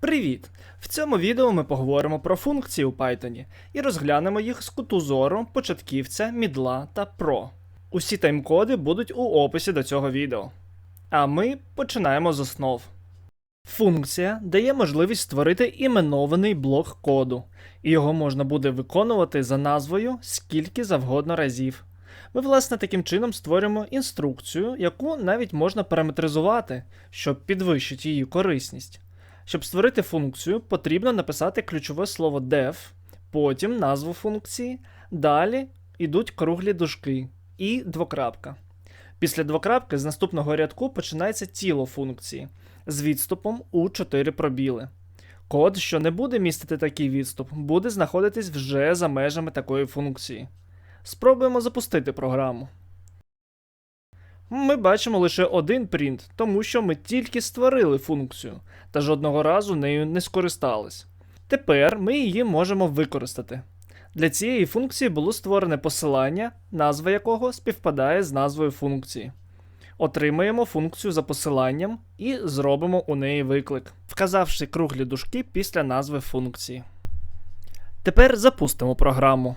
Привіт! В цьому відео ми поговоримо про функції у Python і розглянемо їх з куту зору початківця, мідла та про. Усі таймкоди будуть у описі до цього відео. А ми починаємо з основ. Функція дає можливість створити іменований блок коду, і його можна буде виконувати за назвою скільки завгодно разів. Ми, власне, таким чином створюємо інструкцію, яку навіть можна параметризувати, щоб підвищити її корисність. Щоб створити функцію, потрібно написати ключове слово def, потім назву функції, далі йдуть круглі дужки і двокрапка. Після двокрапки з наступного рядку починається тіло функції з відступом у 4 пробіли. Код, що не буде містити такий відступ, буде знаходитись вже за межами такої функції. Спробуємо запустити програму. Ми бачимо лише один принт, тому що ми тільки створили функцію та жодного разу нею не скористались. Тепер ми її можемо використати. Для цієї функції було створене посилання, назва якого співпадає з назвою функції. Отримаємо функцію за посиланням і зробимо у неї виклик, вказавши круглі дужки після назви функції. Тепер запустимо програму.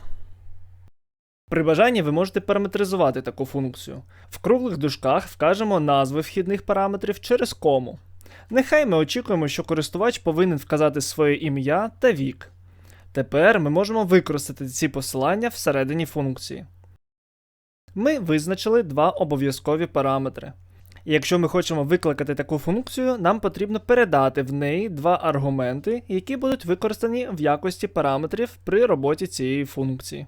При бажанні ви можете параметризувати таку функцію. В круглих дужках вкажемо назви вхідних параметрів через кому. Нехай ми очікуємо, що користувач повинен вказати своє ім'я та вік. Тепер ми можемо використати ці посилання всередині функції. Ми визначили два обов'язкові параметри. Якщо ми хочемо викликати таку функцію, нам потрібно передати в неї два аргументи, які будуть використані в якості параметрів при роботі цієї функції.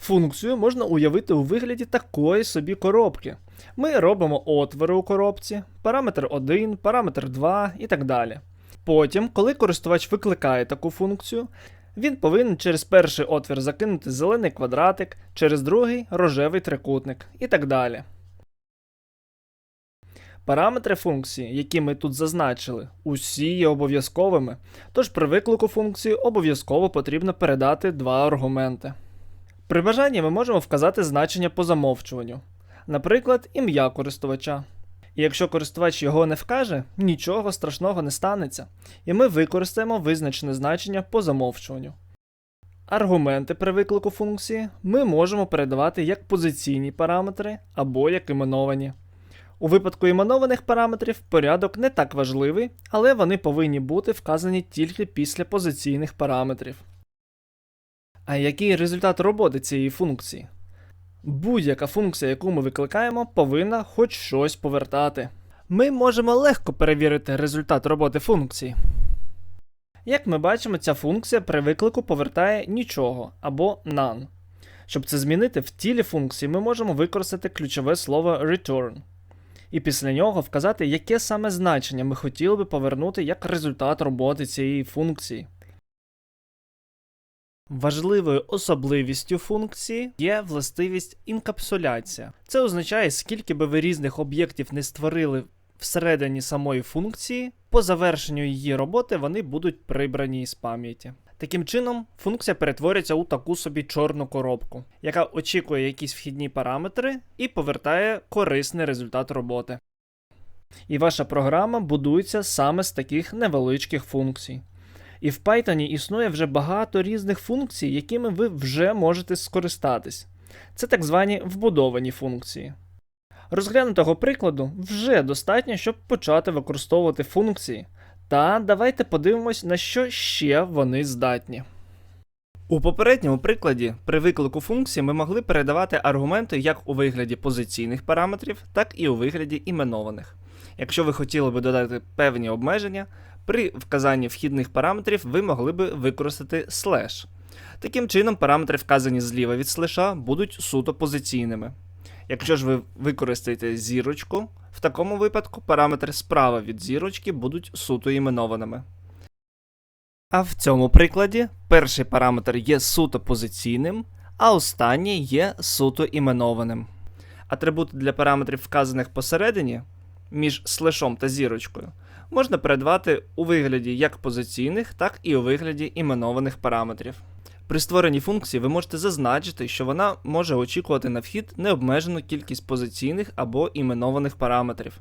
Функцію можна уявити у вигляді такої собі коробки. Ми робимо отвори у коробці, параметр 1, параметр 2 і так далі. Потім, коли користувач викликає таку функцію, він повинен через перший отвір закинути зелений квадратик, через другий рожевий трикутник і так далі. Параметри функції, які ми тут зазначили, усі є обов'язковими, тож при виклику функції обов'язково потрібно передати два аргументи. При бажанні ми можемо вказати значення по замовчуванню, наприклад, ім'я користувача. І якщо користувач його не вкаже, нічого страшного не станеться, і ми використаємо визначене значення по замовчуванню. Аргументи при виклику функції ми можемо передавати як позиційні параметри або як іменовані. У випадку іменованих параметрів порядок не так важливий, але вони повинні бути вказані тільки після позиційних параметрів. А який результат роботи цієї функції? Будь-яка функція, яку ми викликаємо, повинна хоч щось повертати. Ми можемо легко перевірити результат роботи функції. Як ми бачимо, ця функція при виклику повертає нічого або none. Щоб це змінити в тілі функції, ми можемо використати ключове слово return. І після нього вказати, яке саме значення ми хотіли би повернути як результат роботи цієї функції. Важливою особливістю функції є властивість інкапсуляція. Це означає, скільки би ви різних об'єктів не створили всередині самої функції, по завершенню її роботи вони будуть прибрані із пам'яті. Таким чином, функція перетворюється у таку собі чорну коробку, яка очікує якісь вхідні параметри і повертає корисний результат роботи. І ваша програма будується саме з таких невеличких функцій. І в Python існує вже багато різних функцій, якими ви вже можете скористатись. Це так звані вбудовані функції. Розглянутого прикладу вже достатньо, щоб почати використовувати функції. Та давайте подивимось, на що ще вони здатні. У попередньому прикладі при виклику функції ми могли передавати аргументи як у вигляді позиційних параметрів, так і у вигляді іменованих. Якщо ви хотіли би додати певні обмеження, при вказанні вхідних параметрів ви могли би використати слеш. Таким чином, параметри, вказані зліва від слеша, будуть суто позиційними. Якщо ж ви використаєте зірочку, в такому випадку параметри справа від зірочки будуть суто іменованими. А в цьому прикладі перший параметр є суто позиційним, а останній є суто іменованим. Атрибути для параметрів, вказаних посередині, між слешом та зірочкою, можна передавати у вигляді як позиційних, так і у вигляді іменованих параметрів. При створенні функції ви можете зазначити, що вона може очікувати на вхід необмежену кількість позиційних або іменованих параметрів.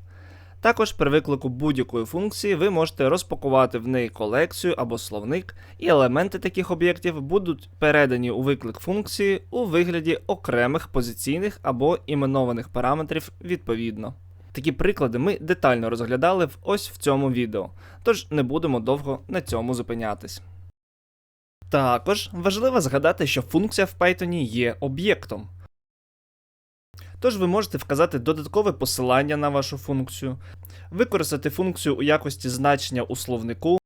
Також при виклику будь-якої функції ви можете розпакувати в неї колекцію або словник, і елементи таких об'єктів будуть передані у виклик функції у вигляді окремих позиційних або іменованих параметрів відповідно. Такі приклади ми детально розглядали в ось в цьому відео, тож не будемо довго на цьому зупинятись. Також важливо згадати, що функція в Python є об'єктом. Тож ви можете вказати додаткове посилання на вашу функцію, використати функцію у якості значення у словнику,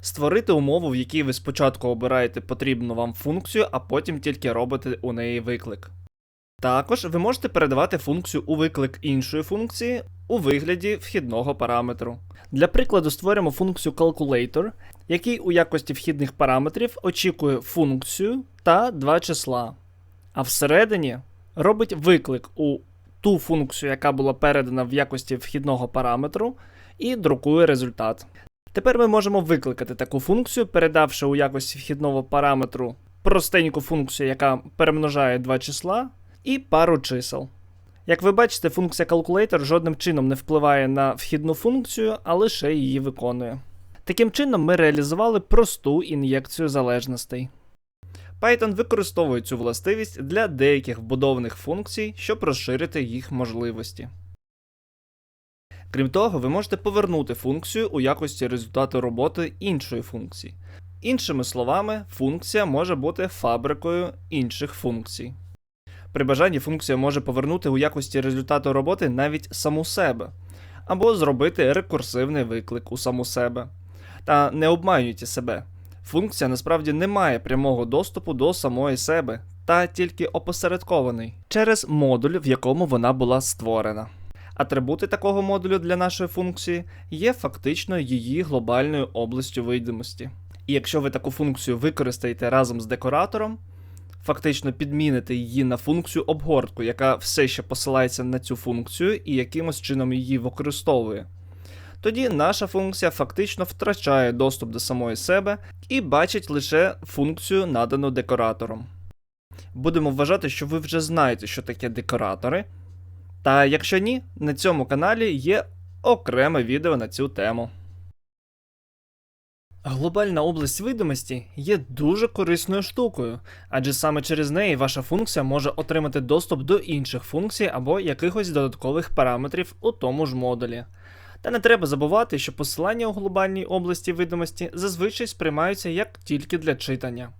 створити умову, в якій ви спочатку обираєте потрібну вам функцію, а потім тільки робите у неї виклик. Також ви можете передавати функцію у виклик іншої функції у вигляді вхідного параметру. Для прикладу створимо функцію calculator, який у якості вхідних параметрів очікує функцію та два числа. А всередині робить виклик у ту функцію, яка була передана в якості вхідного параметру, і друкує результат. Тепер ми можемо викликати таку функцію, передавши у якості вхідного параметру простеньку функцію, яка перемножає два числа, і пару чисел. Як ви бачите, функція calculator жодним чином не впливає на вхідну функцію, а лише її виконує. Таким чином, ми реалізували просту ін'єкцію залежностей. Python використовує цю властивість для деяких вбудованих функцій, щоб розширити їх можливості. Крім того, ви можете повернути функцію у якості результату роботи іншої функції. Іншими словами, функція може бути фабрикою інших функцій. При бажанні функція може повернути у якості результату роботи навіть саму себе, або зробити рекурсивний виклик у саму себе. Та не обманюйте себе. Функція насправді не має прямого доступу до самої себе, та тільки опосередкований через модуль, в якому вона була створена. Атрибути такого модулю для нашої функції є фактично її глобальною областю видимості. І якщо ви таку функцію використаєте разом з декоратором, фактично підміните її на функцію обгортку, яка все ще посилається на цю функцію і якимось чином її використовує. Тоді наша функція фактично втрачає доступ до самої себе і бачить лише функцію, надану декоратором. Будемо вважати, що ви вже знаєте, що таке декоратори. Та якщо ні, на цьому каналі є окреме відео на цю тему. Глобальна область видимості є дуже корисною штукою, адже саме через неї ваша функція може отримати доступ до інших функцій або якихось додаткових параметрів у тому ж модулі. Та не треба забувати, що посилання у глобальній області видимості зазвичай сприймаються як тільки для читання.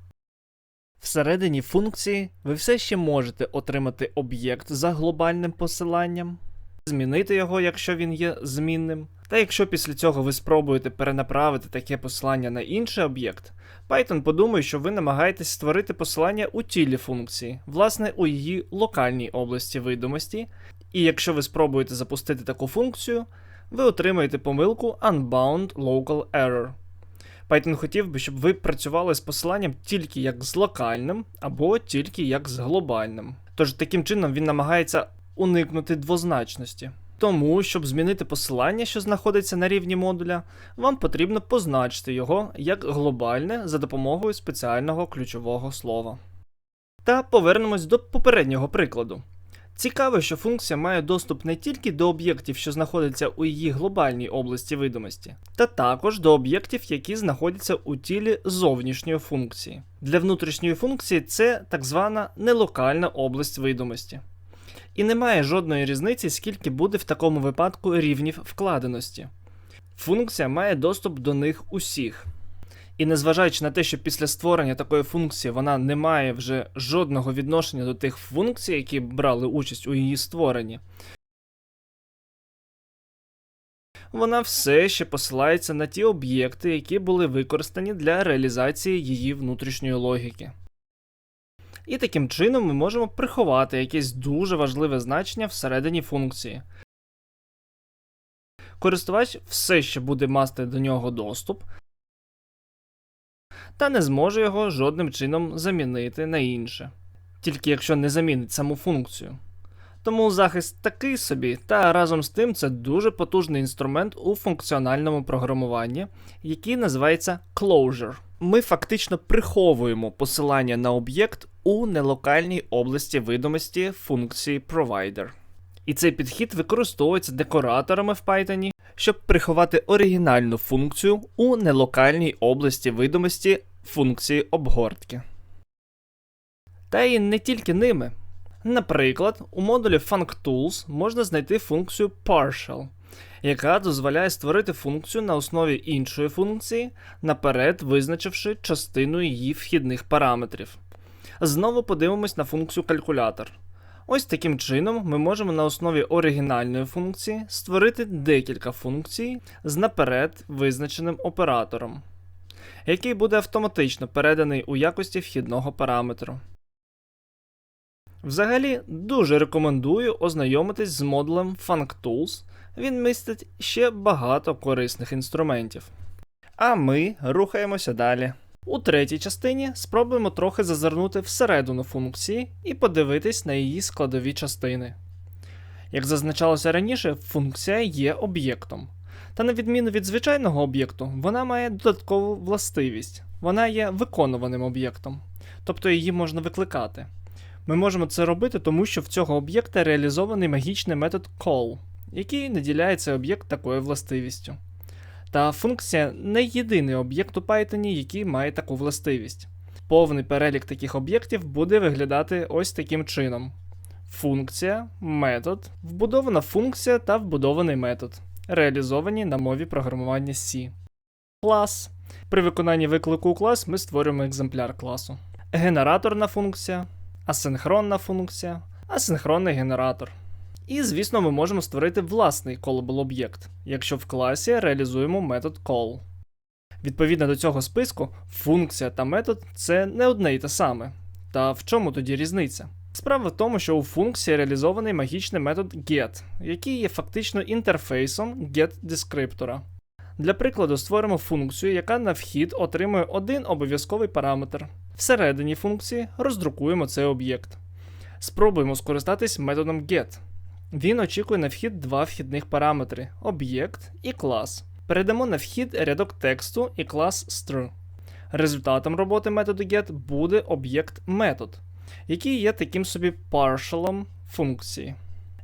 Всередині функції ви все ще можете отримати об'єкт за глобальним посиланням, змінити його, якщо він є змінним. Та якщо після цього ви спробуєте перенаправити таке посилання на інший об'єкт, Python подумає, що ви намагаєтесь створити посилання у тілі функції, власне, у її локальній області видимості, і якщо ви спробуєте запустити таку функцію, ви отримаєте помилку Unbound Local Error. Python хотів би, щоб ви працювали з посиланням тільки як з локальним, або тільки як з глобальним. Тож таким чином він намагається уникнути двозначності. Тому, щоб змінити посилання, що знаходиться на рівні модуля, вам потрібно позначити його як глобальне за допомогою спеціального ключового слова. Та повернемось до попереднього прикладу. Цікаво, що функція має доступ не тільки до об'єктів, що знаходяться у її глобальній області видимості, та також до об'єктів, які знаходяться у тілі зовнішньої функції. Для внутрішньої функції це так звана нелокальна область видимості. І немає жодної різниці, скільки буде в такому випадку рівнів вкладеності. Функція має доступ до них усіх. І незважаючи на те, що після створення такої функції вона не має вже жодного відношення до тих функцій, які брали участь у її створенні, вона все ще посилається на ті об'єкти, які були використані для реалізації її внутрішньої логіки. І таким чином ми можемо приховати якесь дуже важливе значення всередині функції. Користувач все ще буде мати до нього доступ, та не зможе його жодним чином замінити на інше, тільки якщо не замінить саму функцію. Тому захист такий собі, та разом з тим це дуже потужний інструмент у функціональному програмуванні, який називається Closure. Ми фактично приховуємо посилання на об'єкт у нелокальній області видимості функції Provider. І цей підхід використовується декораторами в Python, щоб приховати оригінальну функцію у нелокальній області видимості функції обгортки. Та й не тільки ними. Наприклад, у модулі FuncTools можна знайти функцію partial, яка дозволяє створити функцію на основі іншої функції, наперед визначивши частину її вхідних параметрів. Знову подивимось на функцію калькулятор. Ось таким чином ми можемо на основі оригінальної функції створити декілька функцій з наперед визначеним оператором, який буде автоматично переданий у якості вхідного параметру. Взагалі, дуже рекомендую ознайомитись з модулем FuncTools, він містить ще багато корисних інструментів. А ми рухаємося далі. У третій частині спробуємо трохи зазирнути всередину функції і подивитись на її складові частини. Як зазначалося раніше, функція є об'єктом. Та на відміну від звичайного об'єкту, вона має додаткову властивість. Вона є виконуваним об'єктом, тобто її можна викликати. Ми можемо це робити, тому що в цього об'єкта реалізований магічний метод call, який наділяє цей об'єкт такою властивістю. Та функція не єдиний об'єкт у Python, який має таку властивість. Повний перелік таких об'єктів буде виглядати ось таким чином: функція, метод, вбудована функція та вбудований метод, реалізовані на мові програмування C. Клас. При виконанні виклику у клас ми створюємо екземпляр класу. Генераторна функція, асинхронна функція, асинхронний генератор. І, звісно, ми можемо створити власний callable об'єкт, якщо в класі реалізуємо метод call. Відповідно до цього списку, функція та метод це не одне й те саме. Та в чому тоді різниця? Справа в тому, що у функції реалізований магічний метод get, який є фактично інтерфейсом get-дескриптора. Для прикладу, створимо функцію, яка на вхід отримує один обов'язковий параметр. Всередині функції роздрукуємо цей об'єкт. Спробуємо скористатись методом get. Він очікує на вхід два вхідних параметри об'єкт і клас. Передамо на вхід рядок тексту і клас str. Результатом роботи методу get буде об'єкт метод, який є таким собі partialом функції.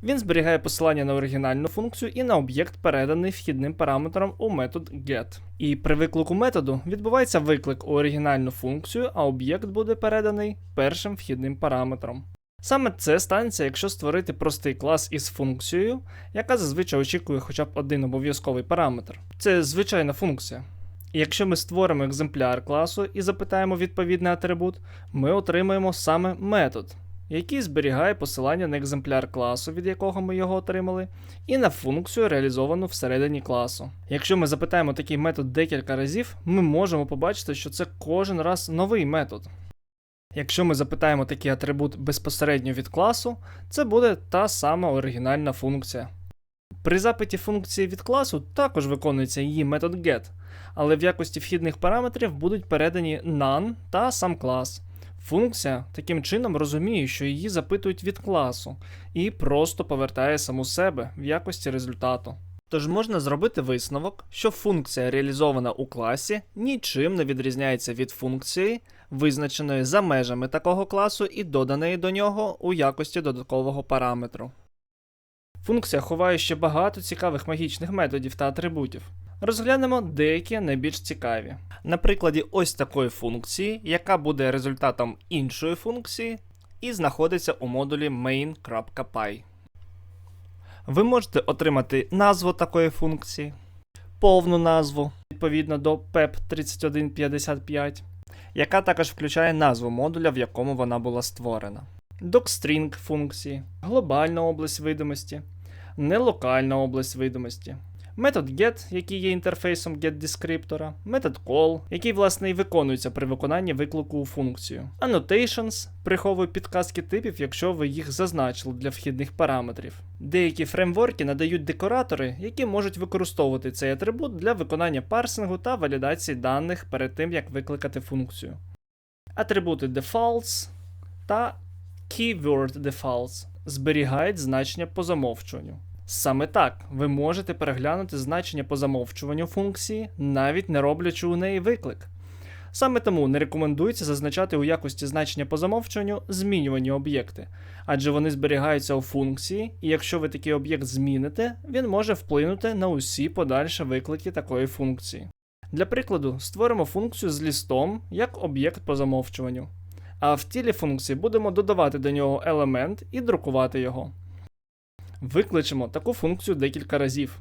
Він зберігає посилання на оригінальну функцію і на об'єкт, переданий вхідним параметром у метод get. І при виклику методу відбувається виклик у оригінальну функцію, а об'єкт буде переданий першим вхідним параметром. Саме це станеться, якщо створити простий клас із функцією, яка зазвичай очікує хоча б один обов'язковий параметр. Це звичайна функція. Якщо ми створимо екземпляр класу і запитаємо відповідний атрибут, ми отримаємо саме метод, який зберігає посилання на екземпляр класу, від якого ми його отримали, і на функцію, реалізовану всередині класу. Якщо ми запитаємо такий метод декілька разів, ми можемо побачити, що це кожен раз новий метод. Якщо ми запитаємо такий атрибут безпосередньо від класу, це буде та сама оригінальна функція. При запиті функції від класу також виконується її метод get, але в якості вхідних параметрів будуть передані none та сам клас. Функція таким чином розуміє, що її запитують від класу, і просто повертає саму себе в якості результату. Тож можна зробити висновок, що функція, реалізована у класі, нічим не відрізняється від функції, визначеної за межами такого класу і доданої до нього у якості додаткового параметру. Функція ховає ще багато цікавих магічних методів та атрибутів. Розглянемо деякі найбільш цікаві. На прикладі ось такої функції, яка буде результатом іншої функції, і знаходиться у модулі main.py. Ви можете отримати назву такої функції, повну назву відповідно до PEP 3155, яка також включає назву модуля, в якому вона була створена, docstring функції, глобальна область видимості, нелокальна область видимості. Метод get, який є інтерфейсом getDescriptor, метод call, який власне і виконується при виконанні виклику у функцію. Annotations приховує підказки типів, якщо ви їх зазначили для вхідних параметрів. Деякі фреймворки надають декоратори, які можуть використовувати цей атрибут для виконання парсингу та валідації даних перед тим, як викликати функцію. Атрибути defaults та keyword defaults зберігають значення по замовчуванню. Саме так, ви можете переглянути значення по замовчуванню функції, навіть не роблячи у неї виклик. Саме тому не рекомендується зазначати у якості значення по замовчуванню змінювані об'єкти, адже вони зберігаються у функції, і якщо ви такий об'єкт зміните, він може вплинути на усі подальші виклики такої функції. Для прикладу, створимо функцію з лістом як об'єкт по замовчуванню. А в тілі функції будемо додавати до нього елемент і друкувати його. Викличемо таку функцію декілька разів.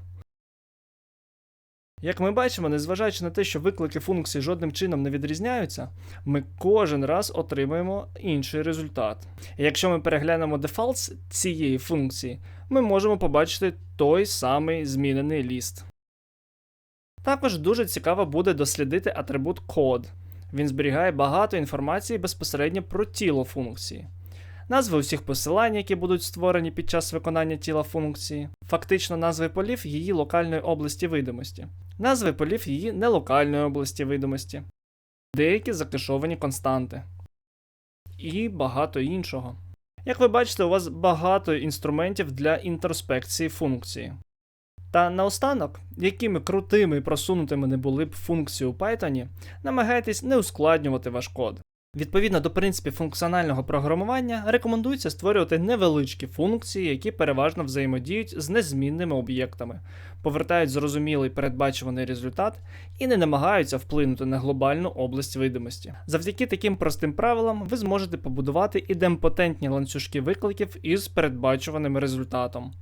Як ми бачимо, незважаючи на те, що виклики функції жодним чином не відрізняються, ми кожен раз отримуємо інший результат. І якщо ми переглянемо дефалт цієї функції, ми можемо побачити той самий змінений ліст. Також дуже цікаво буде дослідити атрибут код. Він зберігає багато інформації безпосередньо про тіло функції. Назви усіх посилань, які будуть створені під час виконання тіла функції, фактично назви полів її локальної області видимості, назви полів її нелокальної області видимості, деякі закешовані константи і багато іншого. Як ви бачите, у вас багато інструментів для інтроспекції функції. Та наостанок, якими крутими і просунутими не були б функції у Python, намагайтесь не ускладнювати ваш код. Відповідно до принципів функціонального програмування, рекомендується створювати невеличкі функції, які переважно взаємодіють з незмінними об'єктами, повертають зрозумілий передбачуваний результат і не намагаються вплинути на глобальну область видимості. Завдяки таким простим правилам ви зможете побудувати ідемпотентні ланцюжки викликів із передбачуваним результатом.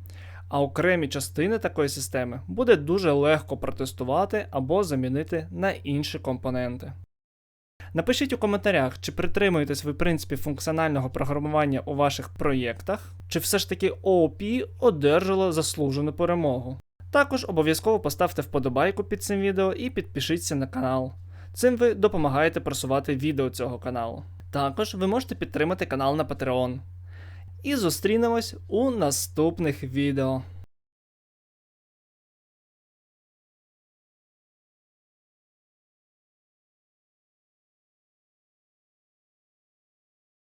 А окремі частини такої системи буде дуже легко протестувати або замінити на інші компоненти. Напишіть у коментарях, чи притримуєтесь ви принципів функціонального програмування у ваших проєктах, чи все ж таки ООП одержало заслужену перемогу. Також обов'язково поставте вподобайку під цим відео і підпишіться на канал. Цим ви допомагаєте просувати відео цього каналу. Також ви можете підтримати канал на Patreon. І зустрінемось у наступних відео.